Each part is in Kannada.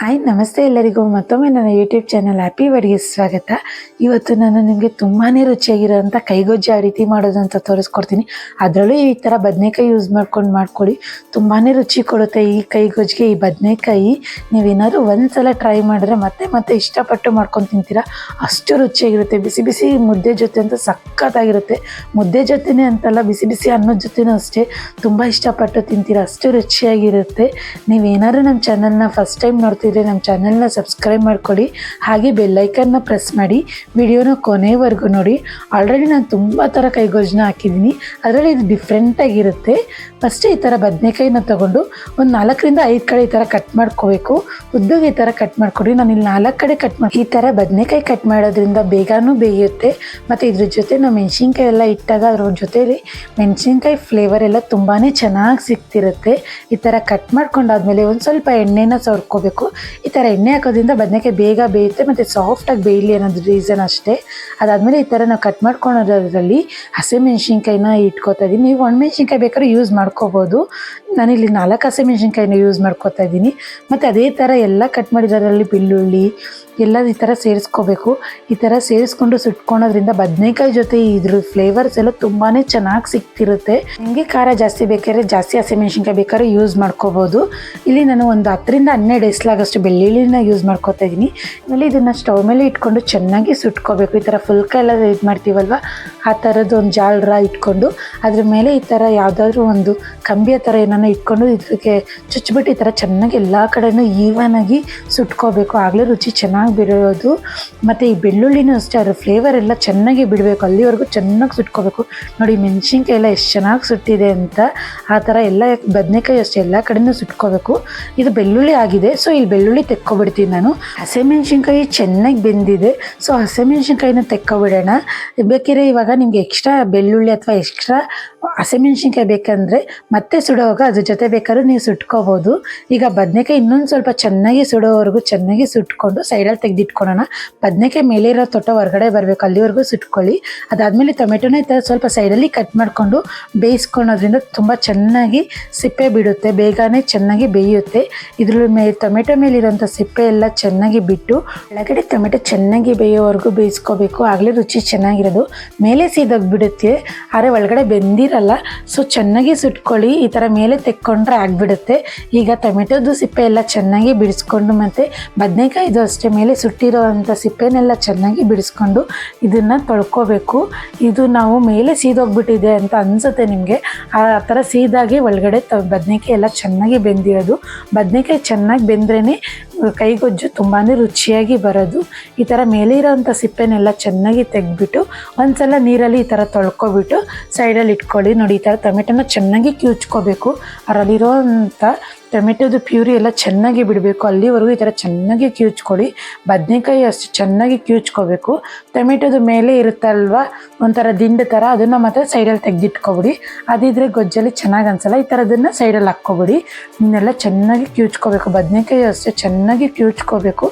ಹಾಯ್, ನಮಸ್ತೆ ಎಲ್ಲರಿಗೂ. ಮತ್ತೊಮ್ಮೆ ನನ್ನ ಯೂಟ್ಯೂಬ್ ಚಾನಲ್ ಹ್ಯಾಪಿ ಬಡಿಗೆ ಸ್ವಾಗತ. ಇವತ್ತು ನಾನು ನಿಮಗೆ ತುಂಬಾ ರುಚಿಯಾಗಿರೋಂಥ ಕೈಗೊಜ್ಜು ಯಾವ ರೀತಿ ಮಾಡೋದು ಅಂತ ತೋರಿಸ್ಕೊಡ್ತೀನಿ. ಅದರಲ್ಲೂ ಈ ಥರ ಬದನೆಕಾಯಿ ಯೂಸ್ ಮಾಡ್ಕೊಂಡು ಮಾಡ್ಕೊಳ್ಳಿ. ತುಂಬಾ ರುಚಿ ಕೊಡುತ್ತೆ ಈ ಕೈಗೊಜ್ಜಿಗೆ, ಈ ಬದನೆಕಾಯಿ. ನೀವೇನಾದ್ರೂ ಒಂದು ಸಲ ಟ್ರೈ ಮಾಡಿದ್ರೆ ಮತ್ತೆ ಮತ್ತೆ ಇಷ್ಟಪಟ್ಟು ಮಾಡ್ಕೊಂಡು ತಿಂತೀರಾ? ಅಷ್ಟು ರುಚಿಯಾಗಿರುತ್ತೆ. ಬಿಸಿ ಬಿಸಿ ಮುದ್ದೆ ಜೊತೆ ಅಂತೂ ಸಖತ್ತಾಗಿರುತ್ತೆ. ಮುದ್ದೆ ಜೊತೆನೇ ಅಂತಲ್ಲ, ಬಿಸಿ ಬಿಸಿ ಅನ್ನದ ಜೊತೆನೂ ಅಷ್ಟೇ. ತುಂಬ ಇಷ್ಟಪಟ್ಟು ತಿಂತೀರಾ? ಅಷ್ಟು ರುಚಿಯಾಗಿರುತ್ತೆ. ನೀವೇನಾದ್ರು ನಮ್ಮ ಚಾನಲ್ನ ಫಸ್ಟ್ ಟೈಮ್ ನೋಡ್ತಿದ್ರೆ ನಮ್ಮ ಚಾನಲ್ನ ಸಬ್ಸ್ಕ್ರೈಬ್ ಮಾಡ್ಕೊಳ್ಳಿ ಹಾಗೆ ಬೆಲ್ಲೈಕನ್ನ ಪ್ರೆಸ್ ಮಾಡಿ. ವಿಡಿಯೋನ ಕೊನೆವರೆಗೂ ನೋಡಿ. ಆಲ್ರೆಡಿ ನಾನು ತುಂಬ ಥರ ಕೈಗೊಜ್ನ ಹಾಕಿದ್ದೀನಿ. ಅದರಲ್ಲಿ ಇದು ಡಿಫ್ರೆಂಟಾಗಿರುತ್ತೆ ಫಸ್ಟ್ ಈ ಥರ ಬದನೆಕಾಯಿನ ತೊಗೊಂಡು ಒಂದು ನಾಲ್ಕರಿಂದ ಐದು ಕಡೆ ಈ ಥರ ಕಟ್ ಮಾಡ್ಕೋಬೇಕು. ಉದ್ದಗೆ ಈ ಥರ ಕಟ್ ಮಾಡ್ಕೊಡಿ. ನಾನು ಇಲ್ಲಿ ನಾಲ್ಕು ಕಡೆ ಕಟ್ ಮಾಡಿ ಈ ಥರ ಬದನೆಕಾಯಿ ಕಟ್ ಮಾಡೋದ್ರಿಂದ ಬೇಗನೂ ಬೇಯುತ್ತೆ. ಮತ್ತು ಇದ್ರ ಜೊತೆ ನಾವು ಮೆಣಸಿನ್ಕಾಯಿ ಎಲ್ಲ ಇಟ್ಟಾಗ ಅದ್ರ ಜೊತೆಲಿ ಮೆಣಸಿನ್ಕಾಯಿ ಫ್ಲೇವರ್ ಎಲ್ಲ ತುಂಬಾ ಚೆನ್ನಾಗಿ ಸಿಗ್ತಿರುತ್ತೆ. ಈ ಥರ ಕಟ್ ಮಾಡ್ಕೊಂಡಾದ್ಮೇಲೆ ಒಂದು ಸ್ವಲ್ಪ ಎಣ್ಣೆನ ಸವರ್ಕೋಬೇಕು. ಈ ಥರ ಎಣ್ಣೆ ಹಾಕೋದ್ರಿಂದ ಬದನೆಕಾಯಿ ಬೇಗ ಬೇಯುತ್ತೆ, ಮತ್ತು ಸಾಫ್ಟಾಗಿ ಬೇಯಲಿ ಅನ್ನೋದು ರೀಸನ್ ಅಷ್ಟೇ. ಅದಾದಮೇಲೆ ಈ ಥರ ನಾವು ಕಟ್ ಮಾಡ್ಕೊಳೋದ್ರಲ್ಲಿ ಹಸಿಮೆಣ್ಸಿನ್ಕಾಯಿನ ಇಟ್ಕೋತಾ ಇದ್ದೀನಿ ನೀವು ಒಣಮೆಣ್ಸಿನ್ಕಾಯಿ ಬೇಕಾದ್ರೆ ಯೂಸ್ ಮಾಡ್ಕೋಬೋದು. ನಾನಿಲ್ಲಿ ನಾಲ್ಕು ಹಸಿಮೆಣ್ಸಿನ್ಕಾಯಿನ ಯೂಸ್ ಮಾಡ್ಕೋತಾ ಇದ್ದೀನಿ ಮತ್ತು ಅದೇ ಥರ ಎಲ್ಲ ಕಟ್ ಮಾಡಿರೋದ್ರಲ್ಲಿ ಬೆಳ್ಳುಳ್ಳಿ ಎಲ್ಲ ಈ ಥರ ಸೇರಿಸ್ಕೋಬೇಕು. ಈ ಥರ ಸೇರಿಸ್ಕೊಂಡು ಸುಟ್ಕೊಳೋದ್ರಿಂದ ಬದನೆಕಾಯಿ ಜೊತೆ ಇದ್ರ ಫ್ಲೇವರ್ಸ್ ಎಲ್ಲ ತುಂಬಾ ಚೆನ್ನಾಗಿ ಸಿಕ್ತಿರುತ್ತೆ ನಿಮಗೆ ಖಾರ ಜಾಸ್ತಿ ಬೇಕಾದ್ರೆ ಜಾಸ್ತಿ ಹಸಿಮೆಣ್ಸಿನ್ಕಾಯಿ ಬೇಕಾದ್ರೆ ಯೂಸ್ ಮಾಡ್ಕೋಬೋದು. ಇಲ್ಲಿ ನಾನು ಒಂದು ಹತ್ತರಿಂದ ಹನ್ನೆರಡು ಎಸ್ಲಾಗಷ್ಟು ಬೆಳ್ಳುಳ್ಳಿನ ಯೂಸ್ ಮಾಡ್ಕೋತಾ ಇದ್ದೀನಿ ಆಮೇಲೆ ಇದನ್ನು ಸ್ಟವ್ ಮೇಲೆ ಇಟ್ಕೊಂಡು ಚೆನ್ನಾಗಿ ಸುಟ್ಕೋಬೇಕು. ಈ ಥರ ಫುಲ್ಕ ಎಲ್ಲ ಇದು ಮಾಡ್ತೀವಲ್ವ? ಆ ಥರದ್ದು ಒಂದು ಜಾಲ್ರ ಇಟ್ಕೊಂಡು ಅದ್ರ ಮೇಲೆ ಈ ಥರ ಯಾವುದಾದ್ರೂ ಒಂದು ಕಂಬಿಯ ಥರ ಏನನ್ನ ಇಟ್ಕೊಂಡು ಇದಕ್ಕೆ ಚುಚ್ಚಿಬಿಟ್ಟು ಈ ಥರ ಚೆನ್ನಾಗಿ ಎಲ್ಲ ಕಡೆನೂ ಆಗಿ ಸುಟ್ಕೋಬೇಕು. ಆಗಲೇ ರುಚಿ ಚೆನ್ನಾಗಿ ಬಿಡೋದು ಮತ್ತು ಈ ಬೆಳ್ಳುಳ್ಳಿನೂ ಅಷ್ಟೇ, ಅದರ ಫ್ಲೇವರ್ ಎಲ್ಲ ಚೆನ್ನಾಗಿ ಬಿಡಬೇಕು. ಅಲ್ಲಿವರೆಗೂ ಚೆನ್ನಾಗಿ ಸುಟ್ಕೋಬೇಕು. ನೋಡಿ ಮೆಣಸಿನ್ಕಾಯಿ ಎಲ್ಲ ಎಷ್ಟು ಚೆನ್ನಾಗಿ ಸುಟ್ಟಿದೆ ಅಂತ ಆ ಥರ ಎಲ್ಲ ಬದನೆಕಾಯಿ ಅಷ್ಟೇ ಎಲ್ಲ ಕಡೆನೂ ಸುಟ್ಕೋಬೇಕು. ಇದು ಬೆಳ್ಳುಳ್ಳಿ ಆಗಿದೆ. ಸೊ ಇಲ್ಲಿ ಬೆಳ್ಳುಳ್ಳಿ ತೆಕ್ಕೊಬಿಡ್ತೀನಿ ನಾನು. ಹಸಿಮೆಣ್ಸಿನ್ಕಾಯಿ ಚೆನ್ನಾಗಿ ಬೆಂದಿದೆ. ಸೊ ಹಸಿಮೆಣ್ಸಿನ್ಕಾಯಿನ ತೆಕ್ಕೊಬಿಡೋಣ. ಬೇಕಿದ್ರೆ ಇವಾಗ ನಿಮಗೆ ಎಕ್ಸ್ಟ್ರಾ ಬೆಳ್ಳುಳ್ಳಿ ಅಥವಾ ಎಕ್ಸ್ಟ್ರಾ ಹಸಿಮೆಣ್ಸಿನ್ಕಾಯಿ ಬೇಕಂದರೆ ಮತ್ತೆ ಸುಡೋವಾಗ ಅದ್ರ ಜೊತೆ ಬೇಕಾದ್ರೂ ನೀವು ಸುಟ್ಕೋಬೋದು. ಈಗ ಬದನೆಕಾಯಿ ಇನ್ನೊಂದು ಸ್ವಲ್ಪ ಚೆನ್ನಾಗಿ ಸುಡೋವರೆಗೂ ಚೆನ್ನಾಗಿ ಸುಟ್ಕೊಂಡು ಸೈಡಲ್ಲಿ ತೆಗೆದಿಟ್ಕೊಳ್ಳೋಣ. ಬದನೆಕಾಯಿ ಮೇಲೆ ಇರೋ ತೊಟ್ಟ ಹೊರಗಡೆ ಬರಬೇಕು. ಅಲ್ಲಿವರೆಗೂ ಸುಟ್ಕೊಳ್ಳಿ. ಅದಾದಮೇಲೆ ಟೊಮೆಟೊನ ಈ ಥರ ಸ್ವಲ್ಪ ಸೈಡಲ್ಲಿ ಕಟ್ ಮಾಡಿಕೊಂಡು ಬೇಯಿಸ್ಕೊಳೋದ್ರಿಂದ ತುಂಬ ಚೆನ್ನಾಗಿ ಸಿಪ್ಪೆ ಬಿಡುತ್ತೆ. ಬೇಗನೆ ಚೆನ್ನಾಗಿ ಬೇಯುತ್ತೆ. ಇದ್ರ ಮೇಲೆ ಟೊಮೆಟೊ ಮೇಲಿರೋಂಥ ಸಿಪ್ಪೆ ಎಲ್ಲ ಚೆನ್ನಾಗಿ ಬಿಟ್ಟು ಒಳಗಡೆ ಟೊಮೆಟೊ ಚೆನ್ನಾಗಿ ಬೇಯೋವರೆಗೂ ಬೇಯಿಸ್ಕೋಬೇಕು. ಆಗಲೇ ರುಚಿ ಚೆನ್ನಾಗಿರೋದು. ಮೇಲೆ ಸೀದೋಗ್ಬಿಡುತ್ತೆ. ಆದರೆ ಒಳಗಡೆ ಬೆಂದಿರಲ್ಲ. ಸೊ ಚೆನ್ನಾಗಿ ಸುಟ್ಕೊಳ್ಳಿ. ಈ ಥರ ಮೇಲೆ ತೆಕ್ಕೊಂಡ್ರೆ ಆಗಿಬಿಡುತ್ತೆ. ಈಗ ಟೊಮೆಟೊದು ಸಿಪ್ಪೆ ಎಲ್ಲ ಚೆನ್ನಾಗಿ ಬಿಡಿಸ್ಕೊಂಡು ಮತ್ತು ಬದನೆಕಾಯಿದು ಅಷ್ಟೇ. ಮೇಲೆ ಸುಟ್ಟಿರೋ ಅಂಥ ಸಿಪ್ಪೆನೆಲ್ಲ ಚೆನ್ನಾಗಿ ಬಿಡಿಸ್ಕೊಂಡು ಇದನ್ನು ತೊಳ್ಕೋಬೇಕು. ಇದು ನಾವು ಮೇಲೆ ಸೀದೋಗ್ಬಿಟ್ಟಿದೆ ಅಂತ ಅನಿಸುತ್ತೆ ನಿಮಗೆ. ಆ ಥರ ಸೀದಾಗಿ ಒಳಗಡೆ ತ, ಬದನೆಕಾಯಿ ಎಲ್ಲ ಚೆನ್ನಾಗಿ ಬೆಂದಿರೋದು. ಬದನೆಕಾಯಿ ಚೆನ್ನಾಗಿ ಬೆಂದ್ರೇ ಕೈಗೊಜ್ಜು ತುಂಬಾ ರುಚಿಯಾಗಿ ಬರೋದು. ಈ ಥರ ಮೇಲೆ ಇರೋವಂಥ ಸಿಪ್ಪೆನೆಲ್ಲ ಚೆನ್ನಾಗಿ ತೆಗೆದ್ಬಿಟ್ಟು, ಒಂದ್ಸಲ ನೀರಲ್ಲಿ ಈ ಥರ ತೊಳ್ಕೊಬಿಟ್ಟು, ಸೈಡಲ್ಲಿ ಇಟ್ಕೊಳ್ಳಿ. ನೋಡಿ, ಈ ಥರ ಟೊಮೆಟೊನ ಚೆನ್ನಾಗಿ ಕಿವುಚ್ಕೋಬೇಕು ಅದರಲ್ಲಿರೋವಂಥ ಟೊಮೆಟೊದು ಪ್ಯೂರಿ ಎಲ್ಲ ಚೆನ್ನಾಗಿ ಬಿಡಬೇಕು. ಅಲ್ಲಿವರೆಗೂ ಈ ಥರ ಚೆನ್ನಾಗಿ ಕಿವುಚ್ಕೊಳ್ಳಿ ಬದನೆಕಾಯಿ ಅಷ್ಟು ಚೆನ್ನಾಗಿ ಕ್ಯೂಚ್ಕೋಬೇಕು. ಟೊಮೆಟೊದ ಮೇಲೆ ಇರುತ್ತಲ್ವ? ಒಂಥರ ದಿಂಡು ಥರ ಅದನ್ನು ಮಾತ್ರ ಸೈಡಲ್ಲಿ ತೆಗೆದಿಟ್ಕೊಬಿಡಿ. ಅದಿದ್ರೆ ಗೊಜ್ಜಲ್ಲಿ ಚೆನ್ನಾಗಿ ಅನ್ಸಲ್ಲ. ಈ ಥರದನ್ನು ಸೈಡಲ್ಲಿ ಹಾಕ್ಕೊಬಿಡಿ. ಇನ್ನೆಲ್ಲ ಚೆನ್ನಾಗಿ ಕ್ಯೂಚ್ಕೋಬೇಕು. ಬದನೆಕಾಯಿ ಅಷ್ಟೇ ಚೆನ್ನಾಗಿ ಕಿವುಚ್ಕೋಬೇಕು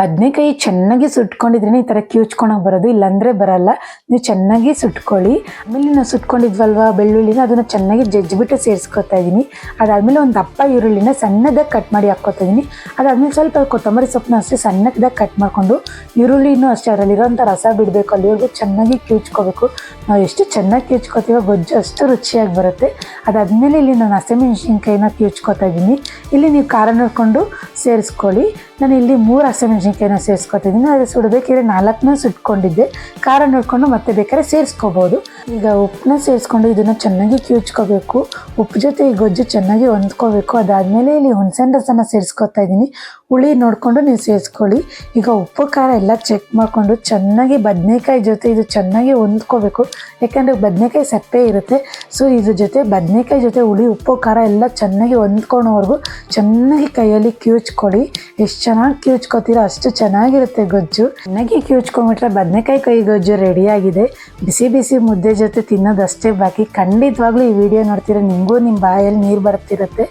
ಬದನೆಕಾಯಿ ಚೆನ್ನಾಗಿ ಸುಟ್ಕೊಂಡಿದ್ರೆ ಈ ಥರ ಕಿವುಚ್ಕೊಳಕ್ಕೆ ಬರೋದು, ಇಲ್ಲಾಂದರೆ ಬರಲ್ಲ. ನೀವು ಚೆನ್ನಾಗಿ ಸುಟ್ಕೊಳ್ಳಿ. ಆಮೇಲೆ ನಾವು ಸುಟ್ಕೊಂಡಿದ್ವಲ್ವ ಬೆಳ್ಳುಳ್ಳಿನ, ಅದನ್ನು ಚೆನ್ನಾಗಿ ಜಜ್ಜಿಬಿಟ್ಟು ಸೇರಿಸ್ಕೊತಾ ಇದ್ದೀನಿ ಅದಾದಮೇಲೆ ಒಂದು ದಪ್ಪ ಈರುಳ್ಳಿನ ಸಣ್ಣದಾಗಿ ಕಟ್ ಮಾಡಿ ಹಾಕ್ಕೊತಾ ಇದ್ದೀನಿ ಅದಾದಮೇಲೆ ಸ್ವಲ್ಪ ಕೊತ್ತಂಬರಿ ಸೊಪ್ಪನ್ನ ಅಷ್ಟೇ ಸಣ್ಣದಾಗಿ ಕಟ್ ಮಾಡಿಕೊಂಡು ಈರುಳ್ಳಿನೂ ಅಷ್ಟೇ ಅದರಲ್ಲಿರೋಂಥ ರಸ ಬಿಡಬೇಕು, ಅಲ್ಲಿವರೆಗೂ ಚೆನ್ನಾಗಿ ಕಿವುಚ್ಕೋಬೇಕು. ನಾವು ಎಷ್ಟು ಚೆನ್ನಾಗಿ ಕಿವುಚ್ಕೋತೀವೋ, ಗೊಜ್ಜು ಅಷ್ಟು ರುಚಿಯಾಗಿ ಬರುತ್ತೆ. ಅದಾದಮೇಲೆ ಇಲ್ಲಿ ನಾನು ಹಸಿಮೆಣ್ಸಿನ್ಕಾಯಿನ ಕಿವುಚ್ಕೋತಾ ಇದ್ದೀನಿ ಇಲ್ಲಿ ನೀವು ಖಾರ ನೋಡಿಕೊಂಡು ಸೇರಿಸ್ಕೊಳ್ಳಿ. ನಾನು ಇಲ್ಲಿ ಮೂರು ಹಸಿಮೆಣ್ಸಿನ್ಕಾಯಿನ ಸೇರಿಸ್ಕೊತಿದ್ದೀನಿ. ಅದು ಸುಡಬೇಕಿದ್ರೆ ನಾಲ್ಕನ್ನ ಸುಟ್ಕೊಂಡಿದ್ದೆ. ಖಾರ ನೋಡಿಕೊಂಡು ಮತ್ತೆ ಬೇಕಾದ್ರೆ ಸೇರಿಸ್ಕೋಬೋದು. ಈಗ ಉಪ್ಪನ್ನ ಸೇರಿಸ್ಕೊಂಡು ಇದನ್ನು ಚೆನ್ನಾಗಿ ಕಿವುಚ್ಕೋಬೇಕು. ಉಪ್ಪು ಜೊತೆ ಈ ಗೊಜ್ಜು ಚೆನ್ನಾಗಿ ಹೊಂದ್ಕೋಬೇಕು. ಅದಾದಮೇಲೆ ಇಲ್ಲಿ ಹುಣಸೆಹಣ್ಣು ರಸನ ಸೇರಿಸ್ಕೊತಾ ಇದ್ದೀನಿ. ಹುಳಿ ನೋಡಿಕೊಂಡು ನೀವು ಸೇರಿಸ್ಕೊಳ್ಳಿ. ಈಗ ಉಪ್ಪು, ಖಾರ ಎಲ್ಲ ಚೆಕ್ ಮಾಡಿಕೊಂಡು ಚೆನ್ನಾಗಿ ಬದನೆಕಾಯಿ ಜೊತೆ ಇದು ಚೆನ್ನಾಗಿ ಹೊಂದ್ಕೋಬೇಕು. ಯಾಕಂದರೆ ಬದನೆಕಾಯಿ ಸಪ್ಪೆ ಇರುತ್ತೆ. ಸೊ, ಇದ್ರ ಜೊತೆ ಬದನೆಕಾಯಿ ಜೊತೆ ಹುಳಿ, ಉಪ್ಪು, ಖಾರ ಎಲ್ಲ ಚೆನ್ನಾಗಿ ಹೊಂದ್ಕೊಳೋವರೆಗೂ ಚೆನ್ನಾಗಿ ಕೈಯಲ್ಲಿ ಕಿವುಚ್ಕೊಳ್ಳಿ. ಎಷ್ಟು ಚೆನ್ನಾಗಿ ಕಿವುಚ್ಕೋತೀರೋ ಅಷ್ಟು ಚೆನ್ನಾಗಿರುತ್ತೆ ಗೊಜ್ಜು. ಚೆನ್ನಾಗಿ ಕಿವುಚ್ಕೊಂಡ್ಬಿಟ್ರೆ ಬದನೆಕಾಯಿ ಕೈ ಗೊಜ್ಜು ರೆಡಿಯಾಗಿದೆ ಬಿಸಿ ಬಿಸಿ ಮುದ್ದೆ ಜೊತೆ ತಿನ್ನೋದಷ್ಟೇ ಬಾಕಿ. ಖಂಡಿತವಾಗ್ಲೂ ಈ ವಿಡಿಯೋ ನೋಡ್ತೀರ ನಿಮಗೂ ನಿಮ್ಮ ಬಾಯಲ್ಲಿ ನೀರು ಬರ್ತಿರುತ್ತೆ.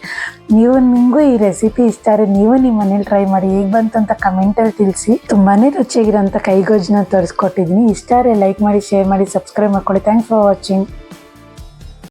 ನೀವು ನಿಮಗೂ ಈ ರೆಸಿಪಿ ಇಷ್ಟ ಆದರೆ ನೀವು ನಿಮ್ಮ ಮನೇಲಿ ಟ್ರೈ ಮಾಡಿ. ಹೇಗೆ ಬಂತು ಅಂತ ಕಮೆಂಟಲ್ಲಿ ತಿಳಿಸಿ. ತುಂಬಾ ರುಚಿಯಾಗಿರೋಂಥ ಕೈಗೊಜ್ಜನ್ನ ತೋರಿಸ್ಕೊಟ್ಟಿದ್ದೀನಿ. ಇಷ್ಟ ಆದರೆ ಲೈಕ್ ಮಾಡಿ ಶೇರ್ ಮಾಡಿ ಸಬ್ಸ್ಕ್ರೈಬ್ ಮಾಡ್ಕೊಳ್ಳಿ. Thanks for watching